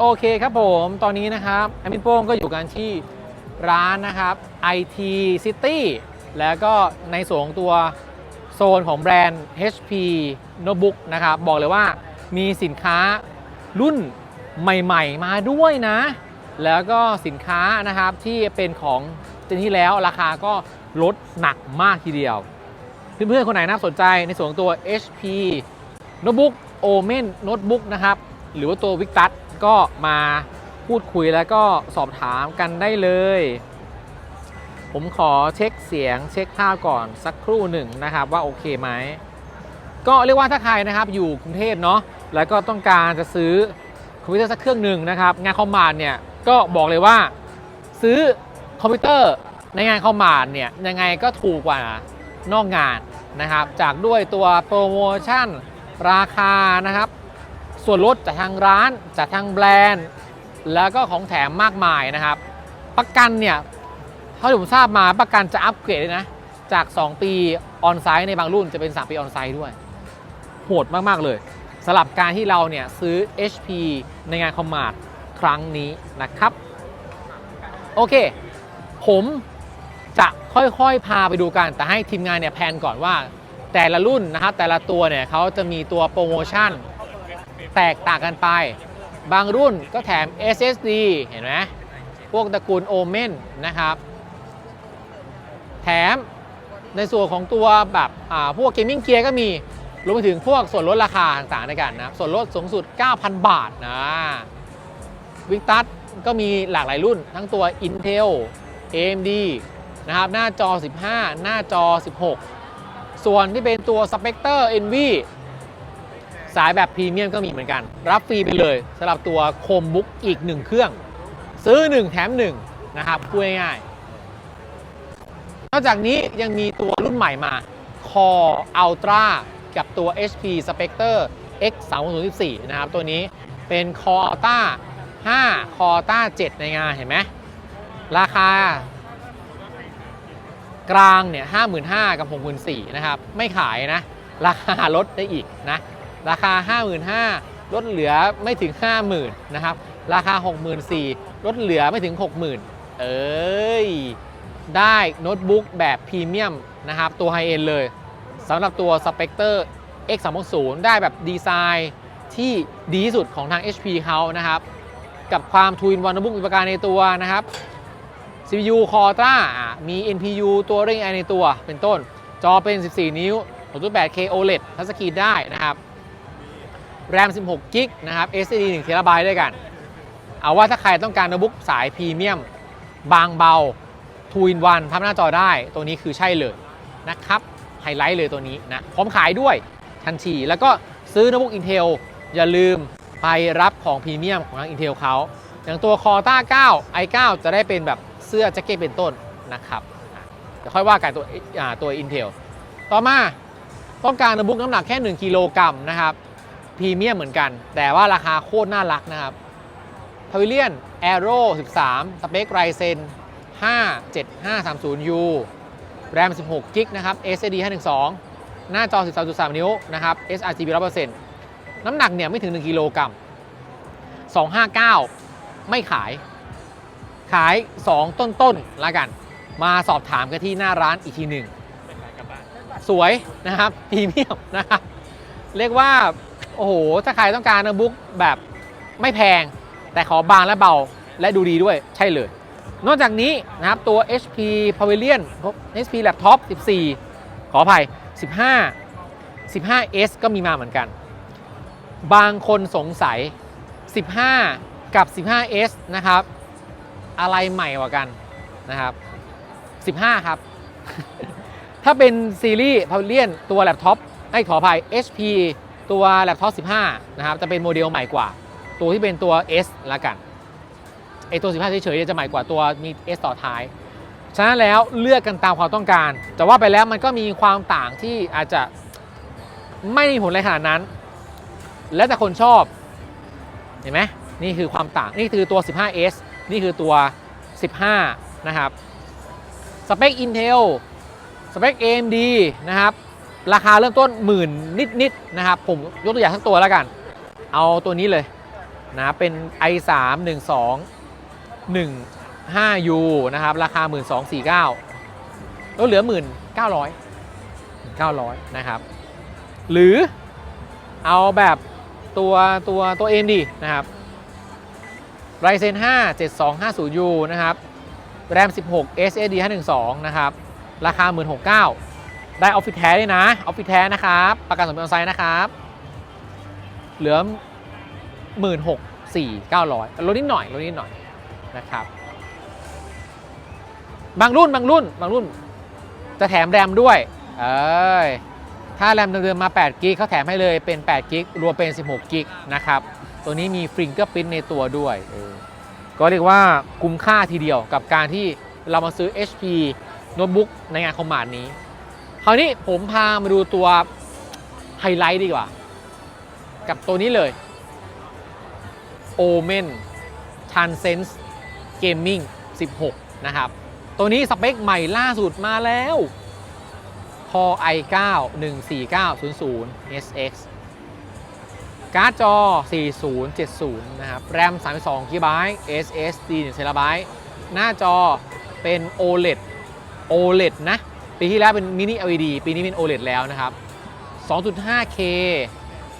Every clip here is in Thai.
โอเคครับผมตอนนี้นะครับแอมินโป้งก็อยู่กันที่ร้านนะครับ IT City แล้วก็ในส่วนของตัวโซนของแบรนด์ HP Notebook นะครับ บอกเลยว่ามีสินค้ารุ่นใหม่ๆ มาด้วยนะ แล้วก็สินค้านะครับที่เป็นของเจนที่แล้วราคาก็ลดหนักมากทีเดียว เพื่อนๆ คนไหนน่าสนใจในส่วนของตัว HP Notebook Omen Notebook นะครับ หรือว่าตัว Victus ก็มาพูดคุยแล้วก็สอบถามกันได้เลย ผมขอเช็คเสียงเช็คภาพก่อนสักครู่หนึ่งนะครับว่าโอเคไหมก็เรียกว่าถ้าใครนะครับอยู่กรุงเทพเนาะแล้วก็ต้องการจะซื้อคอมพิวเตอร์สักเครื่องหนึ่งนะครับงานคอมมานด์เนี่ยก็บอกเลยว่าซื้อคอมพิวเตอร์ในงานคอมมานด์เนี่ยยังไงก็ถูกกว่านอกงานนะครับจากด้วยตัวโปรโมชั่นราคานะครับ ส่วนลดจากทางร้านจากทางแบรนด์ แล้วก็ของแถมมากมายนะครับ ประกันเนี่ยเท่าที่ผมทราบมาประกันจะอัปเกรดเลยนะ จาก 2 ปีออนไซต์ในบางรุ่นจะเป็น 3 ปีออนไซต์ด้วย โหดมาก ๆ เลยสำหรับการที่เราเนี่ยซื้อ HP ในงานคอมมาดครั้งนี้นะครับ โอเค ผมจะค่อยๆ พาไปดูกัน แต่ให้ทีมงานเนี่ยแพนก่อนว่า แต่ละรุ่นนะครับแต่ละตัวเนี่ยเขาจะมีตัวโปรโมชั่น แตกต่างกันไป บางรุ่นก็แถม SSD เห็นไหมพวกตระกูล Omen นะครับ แถมในส่วนของตัวแบบอ่าพวกเกมมิ่งเกียร์ก็มีรวมไปถึงพวกส่วนลดราคาต่างๆในกันนะครับส่วนลดสูงสุด 9,000 บาทนะวิกตัสก็มีหลากหลายรุ่นทั้งตัว Intel AMD นะครับหน้าจอ 15 หน้าจอ 16 ส่วนที่เป็นตัว Spectre NV สายแบบพรีเมียมก็มีเหมือนกัน รับฟรีไปเลยสำหรับตัวโคมบุ๊กอีก 1 เครื่อง ซื้อ 1 แถม 1 นะครับพูดง่ายๆนอกจากนี้ยังมีตัวรุ่นใหม่มา Core Ultra กับตัว HP Spectre X 3 0 4นะครับ ตัวนี้เป็น Core Ultra 5 Core Ultra 7 ในงานเห็นไหมราคากลางเนี่ย55,000กับ64,000นะครับ ไม่ขายนะ ราคาลดได้อีกนะ ราคา 55,000ลดเหลือไม่ถึง 50,000นะครับราคา 64,000ลดเหลือไม่ถึง 60,000 เอ้ยได้โน้ตบุ๊กแบบพรีเมียมนะครับตัวไฮเอ็นเลยสำหรับตัว Spectre X 3 6 0ได้แบบดีไซน์ที่ดีที่สุดของทาง HP เขานะครับ กับความทูนวันโน้ตบุ๊กมีประการในตัวนะครับ CPU Core Ultra อะมี NPU ตัวเร่ง AI ในตัวเป็นต้น จอเป็น 14 นิ้ว 6.8K OLED ทัชสกรีนได้นะครับ RAM 16 g b นะครับ SSD 1 TB ด้วยกัน เอาว่าถ้าใครต้องการโน้ตบุ๊กสายพรีเมียม บางเบา2 in 1พับหน้าจอได้ ตัวนี้คือใช่เลยนะครับ ไฮไลท์เลยตัวนี้นะ พร้อมขายด้วยทันที แล้วก็ซื้อโน้ตบุ๊ก Intel อย่าลืมไปรับของพรีเมียมของทาง Intel เขา อย่างตัว Core Ultra 9 i9 จะได้เป็นแบบเสื้อแจ็คเก็ตเป็นต้นนะครับอะเดี๋ยวค่อยว่ากันตัวอ่าตัว Intel ต่อมาต้องการโน้ตบุ๊กน้ำหนักแค่ 1กิโลกรัมนะครับ พรีเมียมเหมือนกัน แต่ว่าราคาโคตรน่ารักนะครับ Pavilion Aero 13 สเปค Ryzen 5 7530U RAM 16 g b นะครับ SSD 512 หน้าจอ 13.3 นิ้วนะครับ sRGB 100%น้ำหนักเนี่ยไม่ถึง 1 กิโลกรัม259 ไม่ขาย ขาย 2 ต้นๆละกัน มาสอบถามกันที่หน้าร้านอีกทีหนึ่ง สวยนะครับพรีเมียมนะครับ เรียกว่า โอ้โห ถ้าใครต้องการโน้ตบุ๊กแบบไม่แพง แต่ขอบางและเบาและดูดีด้วยใช่เลย นอกจากนี้นะครับตัว HP Pavilion HP Laptop 14 ขออภัย 15 15S ก็มีมาเหมือนกัน บางคนสงสัย 15 กับ 15S นะครับ อะไรใหม่กว่ากันนะครับ 15 ครับ ถ้าเป็นซีรีส์ Pavilion ตัวแล็ปท็อปไอ้ขออภัย HP ตัวแล็ปท็อป15 นะครับ จะเป็นโมเดลใหม่กว่า ตัวที่เป็นตัว S ละกันไอตัว 15 เฉยๆจะใหม่กว่าตัวมี S ต่อท้าย ฉะนั้นแล้วเลือกกันตามความต้องการ แต่ว่าไปแล้วมันก็มีความต่างที่อาจจะไม่มีผลอะไรขนาดนั้น แล้วแต่คนชอบ เห็นไหมนี่คือความต่าง นี่คือตัว 15S นี่คือตัว 15 นะครับ สเปค Intel สเปค AMD นะครับ ราคาเริ่มต้นหมื่นนิดๆนะครับ ผมยกตัวอย่างทั้งตัวแล้วกัน เอาตัวนี้เลยนะเป็น i3 12 15U นะครับ ราคา 1249ลดเหลือ 1,900 900 นะครับ หรือเอาแบบตัวตัวตัวเอ็นดีนะครับ Ryzen 5 7250U นะครับแรม16 SSD 512 นะครับ ราคา 1,690 ได้ออฟฟิศแท้ด้วยนะออฟฟิศแท้นะครับประกันสมเป็นไซต์นะครับเหลือ16,400ลดนิดหน่อยลดนิดหน่อยนะครับ บางรุ่นบางรุ่นบางรุ่น จะแถมแรมด้วยเอ้ยถ้าแรมเดิมมา8กิกเขาแถมให้เลยเป็น8กิกรวมเป็น 16กิกนะครับ ตัวนี้มีฟิงเกอร์พิ้นในตัวด้วยก็เรียกว่าคุ้มค่าทีเดียวกับการที่เรามาซื้อ HP โน้ตบุ๊กในงานคอมมานด์นี้ คราวนี้ผมพามาดูตัวไฮไลท์ดีกว่า กับตัวนี้เลย Omen Transcend Gaming 16 นะครับ ตัวนี้สเปคใหม่ล่าสุดมาแล้ว Core i9 14900 SX การ์ดจอ 4070 นะครับ แรม 32 GB SSD 1 TB หน้าจอเป็น OLED OLED นะ ปีที่แล้วเป็น Mini LED ปีนี้เป็น OLED แล้วนะครับ 2.5K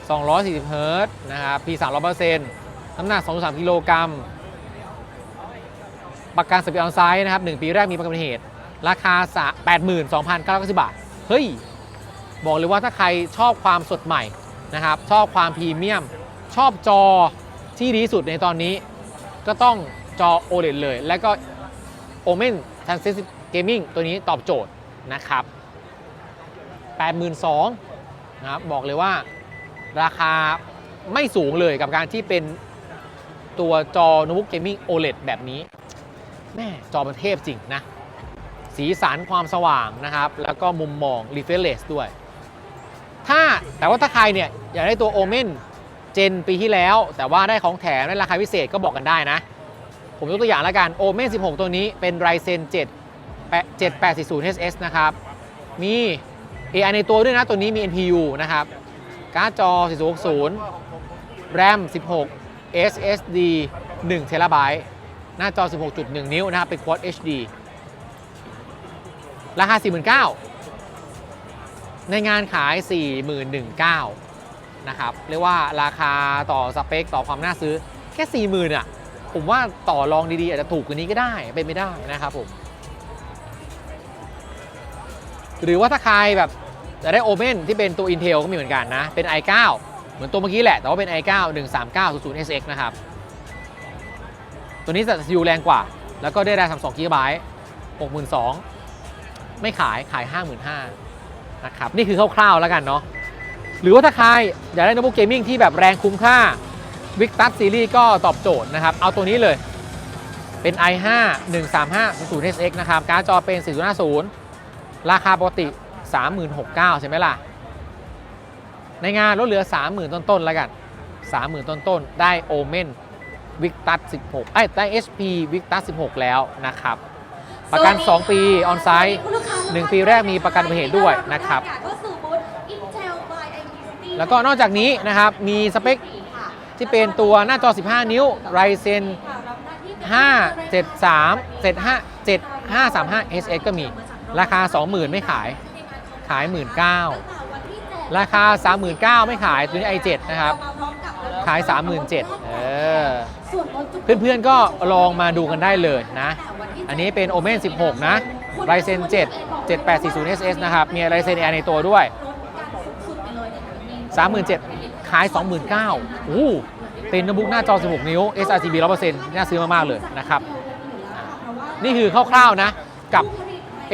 240 Hz นะครับ P 300%น้ำหนัก 2.3 กิโลกรัม ประกันสปีดออนไซด์นะครับ 1 ปีแรกมีประกันอุบัติเหตุ ราคา 82,990 บาท เฮ้ย บอกเลยว่าถ้าใครชอบความสดใหม่นะครับ ชอบความพรีเมียม ชอบจอที่ดีสุดในตอนนี้ ก็ต้องจอ OLED เลย และก็ Omen Transcend Gaming ตัวนี้ตอบโจทย์ นะครับ 82,000นะครับบอกเลยว่าราคาไม่สูงเลยกับการที่เป็นตัวจอโน้ตบุ๊กเกมมิ่ง OLED แบบนี้ แม่จอมันเทพจริงนะ สีสันความสว่างนะครับ แล้วก็มุมมอง refresh ด้วย ถ้าแต่ว่าถ้าใครเนี่ย อยากได้ตัว Omen เจนปีที่แล้ว แต่ว่าได้ของแถมในราคาพิเศษก็บอกกันได้นะ ผมยกตัวอย่างแล้วกัน Omen 16 ตัวนี้เป็น Ryzen 7 7840 HS นะครับ มี AI ในตัวด้วยนะ ตัวนี้มี NPU นะครับ การ์ดจอ 4060 RAM 16 SSD 1 t b หน้าจอ 16.1 นิ้วนะครับ เป็น Quad HD ราคา 49,000 ในงานขาย 41,900 นะครับ เรียกว่าราคาต่อสเปคต่อความน่าซื้อแค่ 40,000อะ ผมว่าต่อรองดีๆ อาจจะถูกกว่านี้ก็ได้ เป็นไม่ได้นะครับผม หรือว่าถ้าใครแบบจะได้ Omen ที่เป็นตัว Intel ก็มีเหมือนกันนะ เป็น i9 เหมือนตัวเมื่อกี้แหละ แต่ว่าเป็น i9 13900 SX นะครับ ตัวนี้จะ CPU แรงกว่า แล้วก็ได้แรม32 GB 62,000 ไม่ขายขาย 55,000นะครับ นี่คือคร่าวๆแล้วกันเนาะ หรือว่าถ้าใครอยากได้โน้ตบุ๊กเกมมิ่งที่แบบแรงคุ้มค่า Victus Series ก็ตอบโจทย์นะครับ เอาตัวนี้เลย เป็น i5 13500 SX นะครับ การ์ดจอเป็น450 ราคาปกติ 36,900ใช่ไหมล่ะ ในงานลดเหลือ 30,000 ต้นๆแล้วกัน 30,000 ต้นๆ ได้ Omen Victus 16ไอ้ยได้ HP Victus 16 แล้วนะครับ ประกัน 2 ปีออนไซต์1ปีแรกมีประกันอุบัติเหตุด้วยนะครับ แล้วก็นอกจากนี้นะครับ มีสเปคที่เป็นตัวหน้าจอ 15 นิ้ว Ryzen 5 73 75 7535 SS ก็มี ราคา 20,000 ไม่ขาย ขาย 19,000ราคา 39,000 ไม่ขายตัวนี้ i7 นะครับ ขาย 37,000เออเพื่อนๆก็ลองมาดูกันได้เลยนะ อันนี้เป็น Omen 16 นะ Ryzen 7 7840 SS นะครับ มี Ryzen AI ในตัวด้วย 37,000 ขาย 29,000โอ้โหเป็นโน้ตบุ๊กหน้าจอ 16 นิ้ว sRGB 100%น่าซื้อมาก ๆ เลยนะครับ นี่คือคร่าว ๆ นะ กับ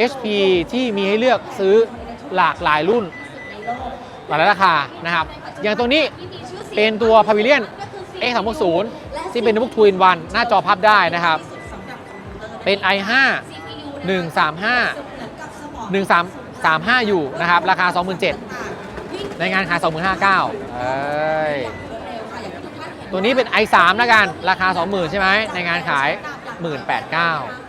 HP ที่มีให้เลือกซื้อหลากหลายรุ่นหลายราคานะครับ อย่างตัวนี้เป็นตัว Pavilion X360 ที่เป็นโน้ตบุ๊ก2 in 1หน้าจอพับได้นะครับ เป็น i5 135 1335 อยู่นะครับ ราคา 27,000ในงานขาย25,900เอ้ยตัวนี้เป็น i3 แล้วกัน ราคา 20,000 ใช่ไหม ในงานขาย 18,900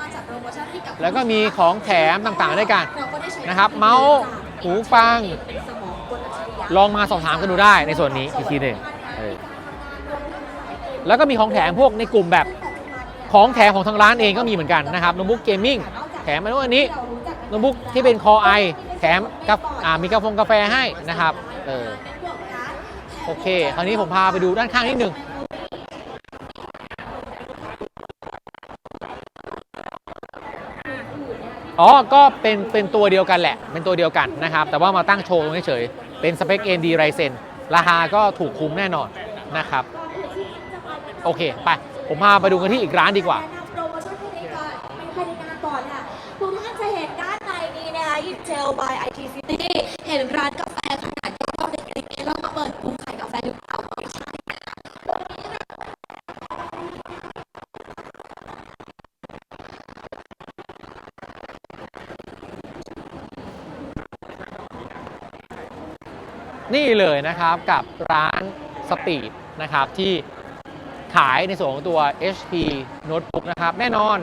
แล้วก็มีของแถมต่างๆด้วยกันนะครับ เมาส์หูฟัง ลองมาสอบถามกันดูได้ในส่วนนี้อีกทีหนึ่งเออแล้วก็มีของแถมพวกในกลุ่มแบบของแถมของทางร้านเองก็มีเหมือนกันนะครับโน้ตบุ๊กเกมมิ่งแถมมาด้วยอันนี้โน้ตบุ๊กที่เป็นคอไอแถมกับอ่ามีกาแฟกาแฟให้นะครับเออโอเค คราวนี้ผมพาไปดูด้านข้างนิดนึง อ๋อ ก็เป็นเป็นตัวเดียวกันแหละ เป็นตัวเดียวกันนะครับ แต่ว่ามาตั้งโชว์เฉยเป็นสเปค AMD Ryzen ราคาก็ถูกคุ้มแน่นอนนะครับ โอเค ไป ผมพาไปดูกันที่อีกร้านดีกว่าโปรโมชั่นภายในงานภายในงานก่อนค่ะทุกท่านจะเห็นด้านในนี้นะคะยินเจล by IT City เห็นร้านกาแฟขนาดย่อมเล็กๆแล้วมาเปิดกลุ่มขายกาแฟหรือเปล่าไม่ใช่นะคะ นี่เลยนะครับกับร้านสปีดนะครับที่ขายในส่วนของตัว HP Notebook นะครับ แน่นอน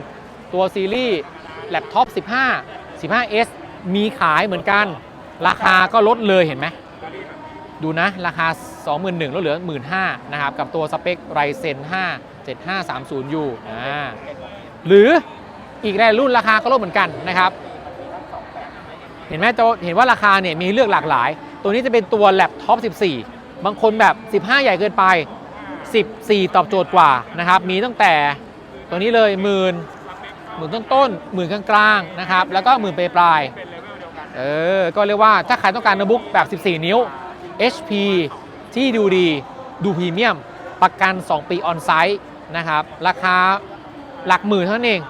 ตัวซีรีส์แล็ปท็อป15 15s มีขายเหมือนกัน ราคาก็ลดเลยเห็นไหม ดูนะ ราคา 21,000ลดเหลือ 15,000นะครับ กับตัวสเปค Ryzen 5 7530U อ่าหรืออีกหลายรุ่นราคาก็ลดเหมือนกันนะครับ เห็นไหมจะเห็นว่าราคาเนี่ยมีเลือกหลากหลาย ตัวนี้จะเป็นตัวแล็ปท็อป14 บางคนแบบ 15 ใหญ่เกินไป 14 ตอบโจทย์กว่านะครับ มีตั้งแต่ตัวนี้เลยหมื่นหมื่นต้นต้นๆหมื่นกลางๆนะครับ แล้วก็หมื่นปลายๆเออ ก็เรียกว่าถ้าใครต้องการโน้ตบุ๊กแบบ 14 นิ้ว HP ที่ดูดีดูพรีเมียม ประกัน 2 ปีออนไซต์นะครับ ราคาหลักหมื่นเท่านั้นเอง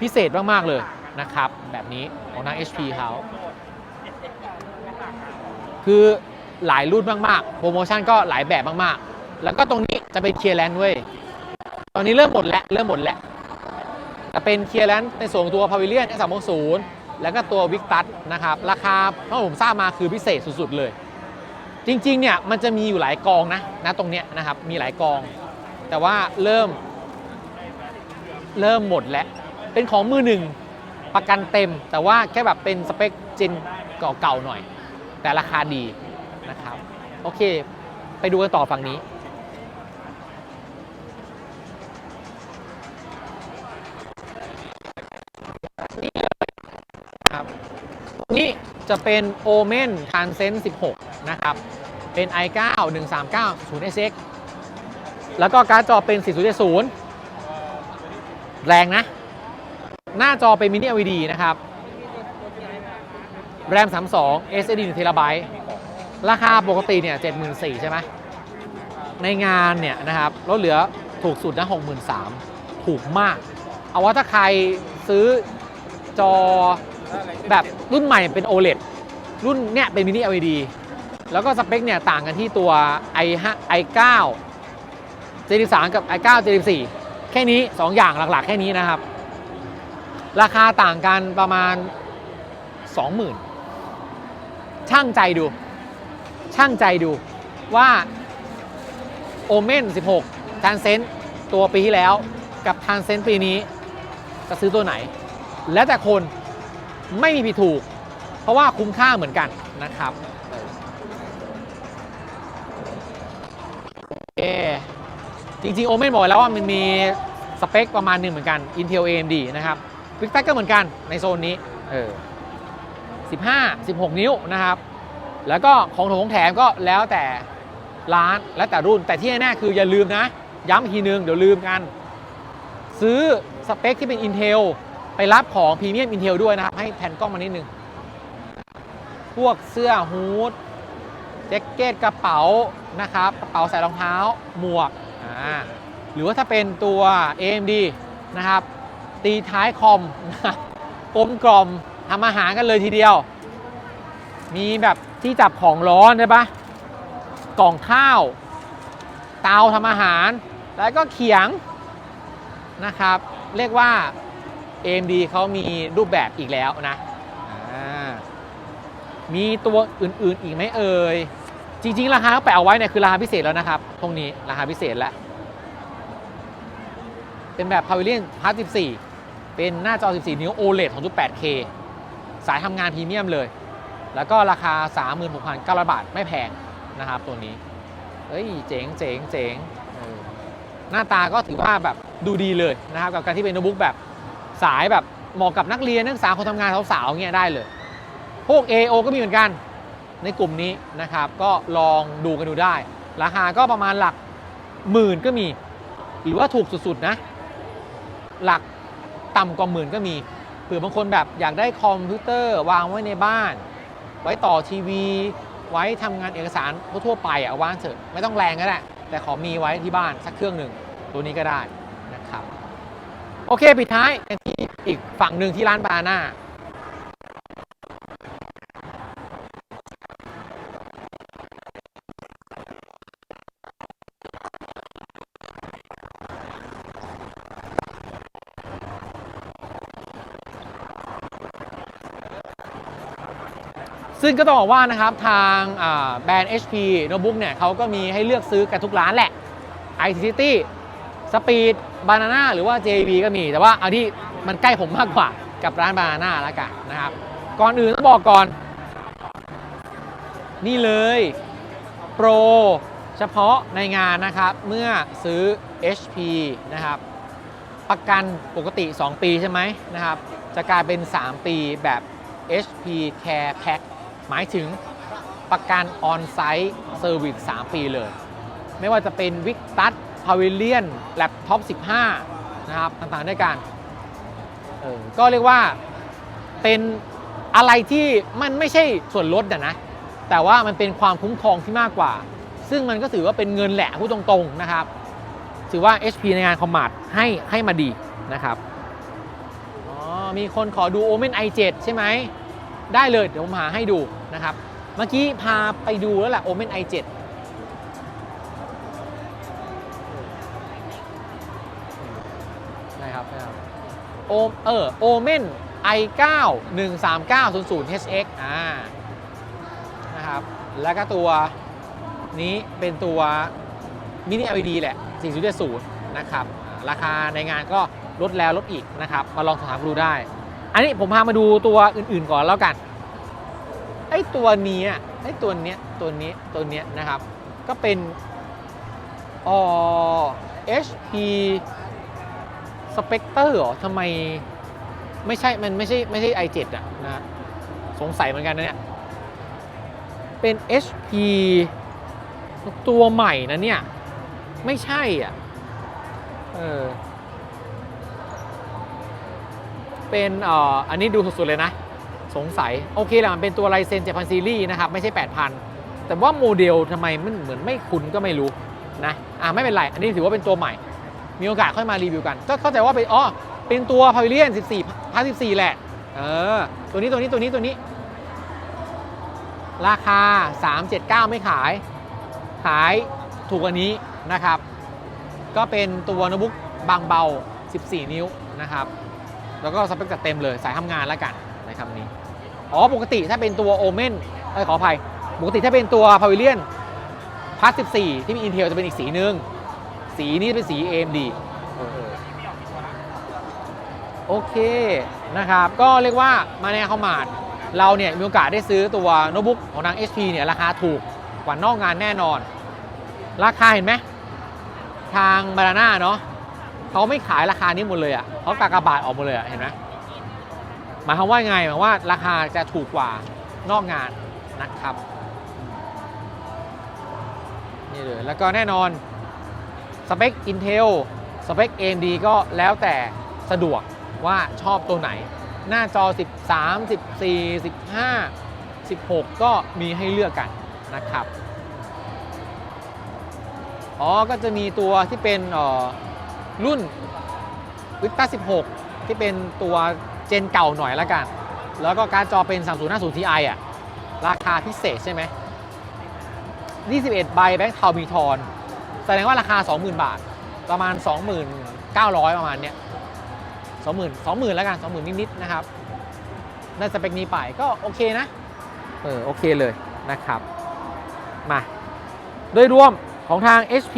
พิเศษมาก ๆ เลยนะครับ แบบนี้ของทาง HP เขา คือหลายรุ่นมากๆ โปรโมชั่นก็หลายแบบมากๆ แล้วก็ตรงนี้จะเป็นเคลียร์แลนด์เว้ย ตอนนี้เริ่มหมดแล้ว เริ่มหมดแล้ว จะเป็นเคลียร์แลนด์ในส่วนของตัวพาวิเลียน S360 แล้วก็ตัววิกตัสนะครับ ราคาเท่าที่ผมทราบมาคือพิเศษสุดๆเลย จริงๆเนี่ยมันจะมีอยู่หลายกองนะนะตรงเนี้ยนะครับ มีหลายกอง แต่ว่าเริ่ม เริ่มหมดแล้ว เป็นของมือหนึ่งประกันเต็ม แต่ว่าแค่แบบเป็นสเปคจินเก่าๆหน่อย แต่ราคาดีนะครับ โอเค ไปดูกันต่อฝั่งนี้นี่ครับนี่จะเป็น Omen Transcend 16 นะครับ เป็น i9 1390 SX แล้วก็การ์ดจอเป็น 4070 แรงนะ หน้าจอเป็นมินิ LED นะครับ แรม 32 SSD 1 t b ราคาปกติเนี่ย74,000ใช่ไหมในงานเนี่ยนะครับลดเหลือถูกสุดนะ63,000 ถูกมาก เอาว่าถ้าใครซื้อจอแบบรุ่นใหม่เป็น OLED รุ่นเนี่ยเป็นมินิ LED แล้วก็สเปคเนี่ยต่างกันที่ตัว i5 i9 J13 กับ i9 J14 แค่นี้ 2 อย่างหลักๆ แค่นี้นะครับ ราคาต่างกันประมาณ 20,000 ช่างใจดู ช่างใจดูว่าโอเมน16 t านเซนตัวปีที่แล้วกับ t านเซนปีนี้ จะซื้อตัวไหน แล้วแต่คนไม่มีผิดถูก เพราะว่าคุ้มค่าเหมือนกันนะครับโอจริงๆโอเมนบอกแล้วว่ามันมีสเปคประมาณหนึ่งเหมือนกัน Intel AMD นะครับวิกตัก็เหมือนกันในโซนนี้เออ 15 16 นิ้วนะครับ แล้วก็ของถงของแถมก็แล้วแต่ร้านแล้วแต่รุ่น แต่ที่แน่ๆคืออย่าลืมนะ ย้ำอีกทีนึงเดี๋ยวลืมกัน ซื้อสเปคที่เป็น Intel ไปรับของพรีเมียม Intel ด้วยนะครับ ให้แผ่นกล้องมานิดนึง พวกเสื้อฮูดแจ็คเก็ตกระเป๋านะครับกระเป๋าใส่รองเท้าหมวกอ่าหรือว่าถ้าเป็นตัว AMD นะครับ ตีท้ายคอมนะกลมกล่อม ทำอาหารกันเลยทีเดียว มีแบบที่จับของร้อนใช่ปะกล่องข้าว เตาทำอาหาร แล้วก็เขียงนะครับ เรียกว่า AMD เขามีรูปแบบอีกแล้วนะมีตัวอื่นๆอีกไหมเอ่ย จริง ๆ ราคาเขาแปะเอาไว้เนี่ยคือราคาพิเศษแล้วนะครับ ตรงนี้ราคาพิเศษแล้ว เป็นแบบ Pavilion Part 14 เป็นหน้าจอ 14 นิ้ว OLED 2.8K สายทำงานพรีเมียมเลย แล้วก็ราคา 36,900 บาทไม่แพงนะครับตัวนี้เฮ้ยเจ๋งเจ๋งเจ๋งหน้าตาก็ถือว่าแบบดูดีเลยนะครับกับการที่เป็นโน้ตบุ๊กแบบสายแบบเหมาะกับนักเรียนนักศึกษาคนทำงานสาวๆเงี้ยได้เลย พวก AO ก็มีเหมือนกันในกลุ่มนี้นะครับ ก็ลองดูกันดูได้ ราคาก็ประมาณหลักหมื่นก็มี หรือว่าถูกสุดๆนะ หลักต่ำกว่าหมื่นก็มี ผื่อบางคนแบบอยากได้คอมพิวเตอร์วางไว้ในบ้าน ไว้ต่อทีวี ไว้ทำงานเอกสารทั่วไปอะว่างเถอะไม่ต้องแรงก็ได้แต่ขอมีไว้ที่บ้านสักเครื่องหนึ่งตัวนี้ก็ได้นะครับ โอเค ปิดท้ายที่อีกฝั่งหนึ่งที่ร้านบานา ซึ่งก็ต้องบอกว่านะครับทางแบรนด์ HP Notebook เนี่ยเขาก็มีให้เลือกซื้อกันทุกร้านแหละ IT City Speed Banana หรือว่า JB ก็มี แต่ว่าเอาที่มันใกล้ผมมากกว่ากับร้าน Banana แล้วกันนะครับ ก่อนอื่นต้องบอกก่อน นี่เลยโปรเฉพาะในงานนะครับเมื่อซื้อ HP นะครับประกันปกติ 2 ปีใช่ไหมนะครับ จะกลายเป็น 3 ปีแบบ HP Care Pack หมายถึงประกัน On-Site Service 3ปีเลย ไม่ว่าจะเป็นวิกตัสพาวิเลียนแล็ปท็อป15 นะครับ ต่างๆด้วยกันเออก็เรียกว่าเป็นอะไรที่มันไม่ใช่ส่วนลดอะนะ แต่ว่ามันเป็นความคุ้มครองที่มากกว่า ซึ่งมันก็ถือว่าเป็นเงินแหละพูดตรงๆนะครับ ถือว่า HP ในงานคอมมาดให้ให้มาดีนะครับอ๋อมีคนขอดู Omen i7 ใช่ไหม ได้เลย เดี๋ยวผมหาให้ดู นะครับ เมื่อกี้พาไปดูแล้วแหละ Omen i7 นะครับนะครับโอมเออ Omen i9 13900 HX อ่านะครับ แล้วก็ตัวนี้เป็นตัวมินิ LED แหละ 4.0 นะครับ ราคาในงานก็ลดแล้วลดอีกนะครับ มาลองสอบถามดูได้ อันนี้ผมพามาดูตัวอื่นๆก่อนแล้วกัน ไอ้ตัวนี้ไอ้ตัวเนี้ยตัวนี้ตัวเนี้ยนะครับ ก็เป็นออ HP Spectre หรอทำไมไม่ใช่ มันไม่ใช่ไม่ใช่ i7 อะนะสงสัยเหมือนกันนะเนี่ย เป็น HP ตัวใหม่นะเนี่ย ไม่ใช่อะ เออ เป็นอ่ออันนี้ดูสุดๆเลยนะ สงสัย โอเคแหละมันเป็นตัวไลเซน7,000ซีรีส์นะครับ ไม่ใช่ 8,000 แต่ว่าโมเดลทำไมมันเหมือนไม่คุ้นก็ไม่รู้นะอะไม่เป็นไร อันนี้ถือว่าเป็นตัวใหม่ มีโอกาสค่อยมารีวิวกัน ก็เข้าใจว่าเป็นอ๋อเป็นตัวพาวิเลียน14 1014 แหละเออตัวนี้ตัวนี้ตัวนี้ตัวนี้ ราคา 379 ไม่ขาย ขายถูกกว่านี้นะครับ ก็เป็นตัวโน้ตบุ๊กบางเบา 14 นิ้วนะครับ แล้วก็สเปคจัดเต็มเลยสายทำงานแล้วกันในครับนี้ อ๋อ ปกติถ้าเป็นตัวโอเมนเอ้ยขออภัย ปกติถ้าเป็นตัวพาวิเลียนพาร์ท14 ที่มี Intel จะเป็นอีกสีหนึ่ง สีนี้เป็นสี AMD เออโอเค นะครับ ก็เรียกว่ามาในคอมมาดเราเนี่ยมีโอกาสได้ซื้อตัวโน้ตบุ๊กของทาง HP เนี่ยราคาถูกกว่านอกงานแน่นอน ราคาเห็นไหมทางบาราน่าเนาะเขาไม่ขายราคานี้หมดเลยอะ่ะเขากากบาทออกหมดเลยอะ่ะเห็นไหม หมายความว่าไงหมายว่าราคาจะถูกกว่านอกงานนะครับนี่เลยแล้วก็แน่นอนสเปค Intel สเปค AMD ก็แล้วแต่สะดวกว่าชอบตัวไหน หน้าจอ 13 14 15 16 ก็มีให้เลือกกันนะครับอ๋อ ก็จะมีตัวที่เป็นรุ่นวิตา16 ที่เป็นตัว เจนเก่าหน่อยละกัน แล้วก็การดจอเป็น 3050 Ti อะ ราคาพิเศษใช่ไหม 21 ใบแบงค์เทามีทอน แสดงว่าราคา 20,000 บาท ประมาณ 29,000 ประมาณเนี้ย20,000 20,000แล้วกัน 20,000 นิดๆนะครับได้สเปคนี้ไปก็โอเคนะ เออ โอเคเลยนะครับ มา โดยรวมของทาง HP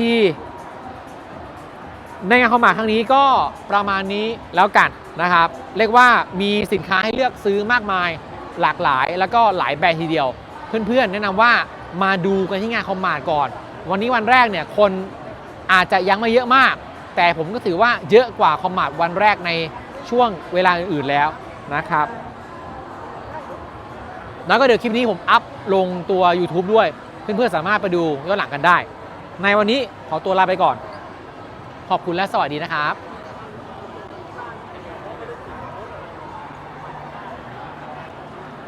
ในงานคอมมาครั้งนี้ก็ประมาณนี้แล้วกันนะครับ เรียกว่ามีสินค้าให้เลือกซื้อมากมายหลากหลาย แล้วก็หลายแบรนด์ทีเดียว เพื่อนๆ แนะนำว่ามาดูกันที่งานคอมมาก่อน วันนี้วันแรกเนี่ยคนอาจจะยังไม่เยอะมาก แต่ผมก็ถือว่าเยอะกว่าคอมมาวันแรกในช่วงเวลาอื่นๆแล้วนะครับแล้วก็เดี๋ยวคลิปนี้ผมอัพลงตัว YouTube ด้วย เพื่อนๆ สามารถไปดูย้อนหลังกันได้ ในวันนี้ขอตัวลาไปก่อน ขอบคุณและสวัสดีนะครับ